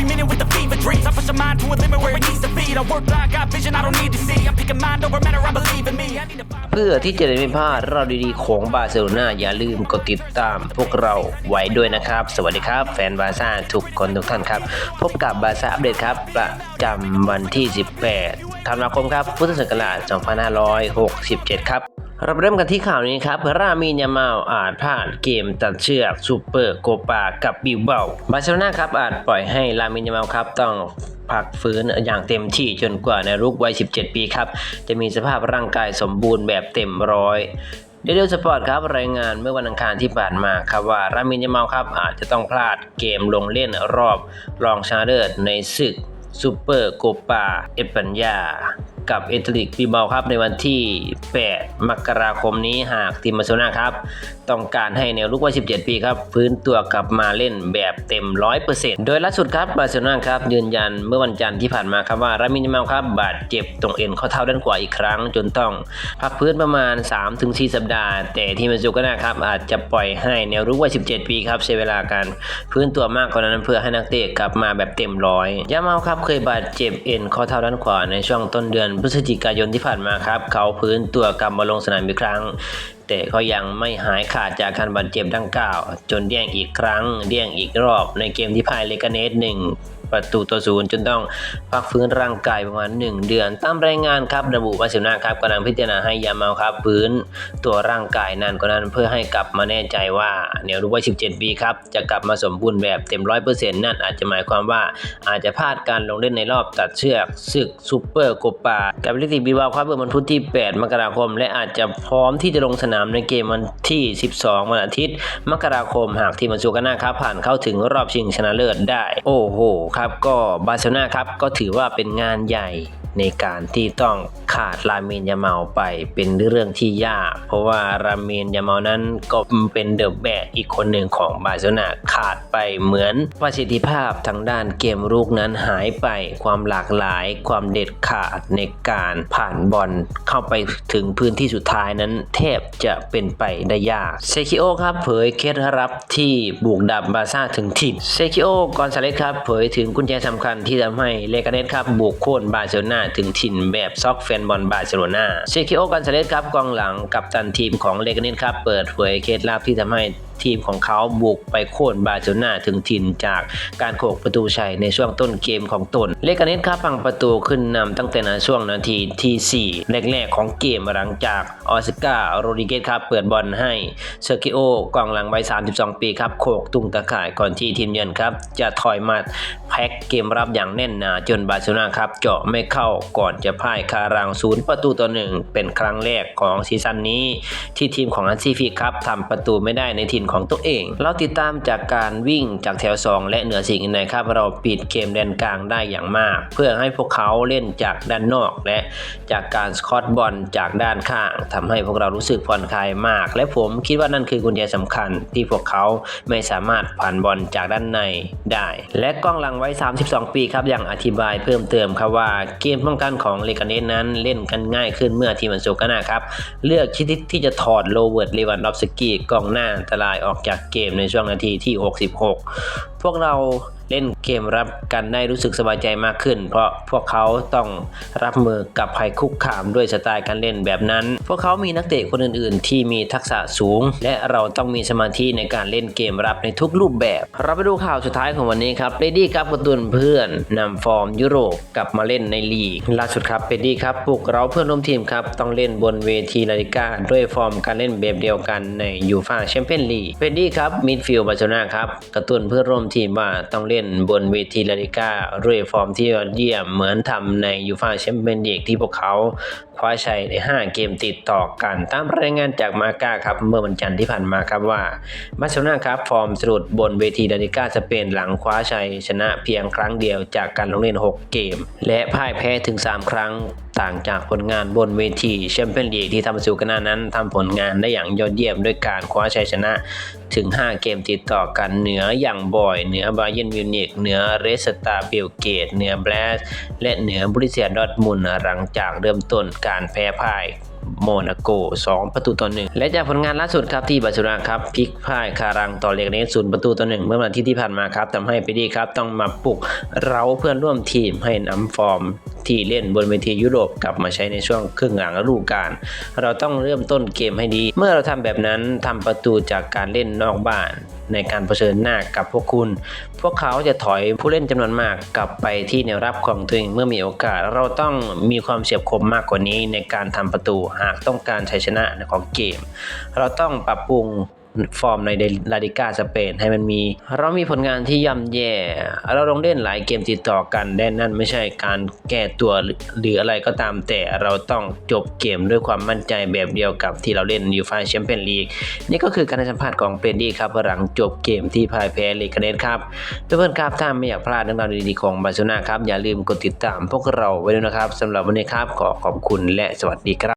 every minute with the fever dreams. I push my mind to a limit where it needs to be. I work blind, got vision I don't need to see. I'm picking mind over matter, I believe in me. I need to find เพื่อที่จะได้ไม่พลาดเราดีๆ ของบาร์เซโลนาอย่าลืมกดติดตามพวกเราไว้ด้วยนะครับ สวัสดีครับ แฟนบาร์ซ่าทุกคนทุกท่านครับ พบกับบาร์ซ่าอัปเดตครับ ประจำวันที่ 18ธันวาคมครับ พุทธศักราช 2567 ครับ เราเริ่มกันที่ข่าวนี้ครับ รามีนยามาลอาจพลาดเกมตัดเชือกซูเปอร์โกปากับบิวเบาบาร์เซโลนาครับอาจปล่อยให้รามินยามาลครับต้องพักฟื้นอย่างเต็มที่จนกว่าในรุกวัย 17 ปีครับ จะมีสภาพร่างกายสมบูรณ์แบบเต็มร้อยเดลิสปอร์ตครับรายงานเมื่อวันอังคารที่ผ่านมาครับว่ารามินยามาลครับอาจจะต้องพลาดเกมลงเล่นรอบรองชนะเลิศในศึกซูเปอร์โกปาเอปัญญา กับเอตลิกปีเบาครับในวันที่ 8 มกราคมนี้หากทีมบาร์เซนาครับ ต้องการให้แนวลุกวัย 17 ปีครับฟื้นตัวกลับมาเล่นแบบเต็ม 100%โดยล่าสุดครับบาร์เซโลนาครับยืนยันเมื่อวันจันทร์ที่ผ่านมาครับว่ารามินยามาลครับบาดเจ็บตรงเอ็นข้อเท้าด้านขวาอีกครั้ง จนต้องพักฟื้นประมาณ 3-4 สัปดาห์ แต่ทีมบาร์เซนาครับอาจจะปล่อยให้แนวรุกวัย 17 ปีครับใช้เวลาการฟื้นตัวมากกว่านั้นเพื่อให้นักเตะกลับมาแบบเต็มร้อยยามาลครับเคยบาดเจ็บเอ็นข้อเท้าด้านขวาในช่วงต้นเดือนพฤศจิกายนที่ผ่านมาครับ เขาพื้นตัวกลับมาลงสนามอีกครั้ง แต่ก็ยังไม่หายขาดจากการบาดเจ็บดังกล่าว จนเดี่ยงอีกครั้ง เดี่ยงอีกรอบในเกมที่พ่ายเลกาเนสหนึ่ง ประตูต่อศูนย์จนต้องพักฟื้นร่างกายประมาณ 1 เดือน ตามรายงานครับระบุว่าเซลนาครับกำลังพิจารณาให้ยามาครับฟื้นตัวร่างกายนานกว่านั้นเพื่อให้กลับมาแน่ใจว่าแนวรู้ว่า 17 ปีครับจะกลับมาสมบูรณ์แบบเต็ม100%นั่นอาจจะหมายความว่าอาจจะพลาดการลงเล่นในรอบตัดเชือกศึกซูเปอร์โกปากับลิติบิวาครับเมื่อวันพุธที่ 8 มกราคม และอาจจะพร้อมที่จะลงสนามในเกมวันที่ 12 วันอาทิตย์ มกราคมหากทีมมาซูกาน่าครับผ่านเข้าถึงรอบชิงชนะเลิศได้ โอ้โหครับก็บาร์เซโลนาครับก็ถือว่าเป็นงานใหญ่ในการที่ต้องขาดราเมนยาเมาไปเป็นเรื่องที่ยาก เพราะว่าราเมนยาเมานั้นก็เป็นเดอะแบกอีกคนหนึ่งของบาร์เซโลนาขาดไปเหมือนประสิทธิภาพทางด้านเกมรุกนั้นหายไปความหลากหลาย ความเด็ดขาดในการผ่านบอลเข้าไปถึงพื้นที่สุดท้ายนั้น แทบจะเป็นไปได้ยากเซคิโอครับเผยเคล็ดลับที่บุกดับบาร์ซ่าถึงถิ่นเซคิโอกอนซาเลสครับเผยถึงกุญแจสำคัญที่ทำให้เลกาเนสครับบุกโค่นบาร์เซโลนาถึงถิ่นแบบซอกแฟนบอลบาร์เซโลนาเซคิโอกอนซาเลสครับกองหลังกับตันทีมของเลกาเนสครับเปิดเผยเคล็ดลับที่ทำให้ ทีมของเขาบุกไปโค่นบาร์เซโลนาถึงถิ่นจากการโขกประตูชัยในช่วงต้นเกมของตน เลกาเนสครับพังประตูขึ้นนำตั้งแต่ในช่วงนาทีที่ 4 แรกๆของเกมหลังจากออสกาโรดิเกสครับเปิดบอลให้เซอร์กิโอกองหลังวัย 32 ปีครับโขกตุ้งตะข่ายก่อนที่ทีมเยือนครับจะถอยมาแพ็กเกมรับอย่างแน่นหนาจนบาร์เซโลนาครับเจาะไม่เข้าก่อนจะพ่ายคารังศูนย์ประตูต่อหนึ่งเป็นครั้งแรกของซีซั่นนี้ ที่ทีมของอันซีฟิกครับทำประตูไม่ได้ในถิ่นของตัวเอง เราติดตามจากการวิ่งจากแถว 2 และเหนือสิ่งอื่นใดครับ เราปิดเกมแดนกลางได้อย่างมาก เพื่อให้พวกเขาเล่นจากด้านนอก และจากการสคอตบอลจากด้านข้างทำให้พวกเรารู้สึกผ่อนคลายมาก และผมคิดว่านั่นคือกุญแจสำคัญที่พวกเขาไม่สามารถผ่านบอลจากด้านในได้ และกล้องหลังไว้ 32 ปีครับยังอธิบายเพิ่มเติมครับว่าเกมป้องกันของเลกาเนสนั้นเล่นกันง่ายขึ้นเมื่อทีมันโซกานาครับเลือกชิดที่จะถอดโรเวิร์ตเลวันดอฟสกี้กองหน้าอันตรายออกจากเกมในช่วงนาทีที่ 66 พวกเราเล่นเกมรับกันได้รู้สึกสบายใจมากขึ้น เพราะพวกเขาต้องรับมือกับภัยคุกคามด้วยสไตล์การเล่นแบบนั้น พวกเขามีนักเตะคนอื่นๆ ที่มีทักษะสูง และเราต้องมีสมาธิในการเล่นเกมรับในทุกรูปแบบ เราไปดูข่าวสุดท้ายของวันนี้ครับเรดี้ครับกระตุนเพื่อนนำฟอร์มยุโรปกลับมาเล่นในลีกล่าสุดครับเรดี้ครับปลุกเราเพื่อนร่วมทีมครับต้องเล่นบนเวทีลาลิก้าด้วยฟอร์มการเล่นแบบเดียวกันในยูฟ่าแชมเปี้ยนลีกเรดี้ครับมิดฟิลด์บาร์เซโลนาครับกระตุนเพื่อนร่วมทีมว่าต้องเล่นบนเวทีลาลิก้าด้วยฟอร์มที่ยอดเยี่ยมเหมือนทำในยูฟาแชมเปี้ยนลีกที่พวกเขาคว้าชัยใน 5 เกมติดต่อกัน ตามรายงานจากมาก้าครับเมื่อวันจันทร์ที่ผ่านมาครับว่าบาร์เซโลนาครับฟอร์มสะดุดบนเวทีลาลิก้าสเปนหลังคว้าชัยชนะเพียงครั้งเดียวจากการลงเล่น 6 เกม และพ่ายแพ้ถึง 3 ครั้ง ต่างจากผลงานบนเวทีแชมเปี้ยนลีกที่ทำสู่กันนานั้นทำผลงานได้อย่างยอดเยี่ยมด้วยการคว้าชัยชนะถึง 5 เกมติดต่อกันเหนืออย่างบ่อย เหนือบาเยนมิวนิกเหนือเรสตาเบลเกตเหนือแบลสและเหนือบริเซียดอทมุนหลังจากเริ่มต้นการแพ้พ่ายโมนาโก 2 ประตูต่อหนึ่งและจากผลงานล่าสุดครับที่บาร์เซโลนาครับพลิกพ่ายคารังต่อเล็กเนสศูนย์ประตูต่อหนึ่งเมื่อวันที่ที่ผ่านมาครับทำให้เปดีครับต้องมาปลุก เราเพื่อนร่วมทีมให้นำฟอร์มที่เล่นบนเวทียุโรปกลับมาใช้ในช่วงครึ่งหลังฤดูกาลเราต้องเริ่มต้นเกมให้ดี เมื่อเราทำแบบนั้นทำประตูจากการเล่นนอกบ้านในการเผชิญหน้ากับพวกคุณ พวกเขาจะถอยผู้เล่นจำนวนมากกลับไปที่แนวรับของตัวเองเมื่อมีโอกาส เราต้องมีความเฉียบคมมากกว่านี้ในการทำประตูหากต้องการชัยชนะของเกม เราต้องปรับปรุง ฟอร์มในลาลิก้าสเปนให้มันมี เรามีผลงานที่ย่ำแย่ เราลงเล่นหลายเกมติดต่อกันและนั่นไม่ใช่การแก้ตัวหรืออะไรก็ตามแต่เราต้องจบเกมด้วยความมั่นใจแบบเดียวกับที่เราเล่นยูฟ่าแชมเปี้ยนลีกนี่ก็คือการให้สัมภาษณ์ของเปนดี้ครับหลังจบเกมที่พ่ายแพ้ลีกเนสครับเพื่อนๆครับถ้าไม่อยากพลาดเรื่องราวดีๆของบาร์เซโลนาครับอย่าลืมกดติดตามพวกเราไว้ด้วยนะครับสำหรับวันนี้ครับขอขอบคุณและสวัสดีครับ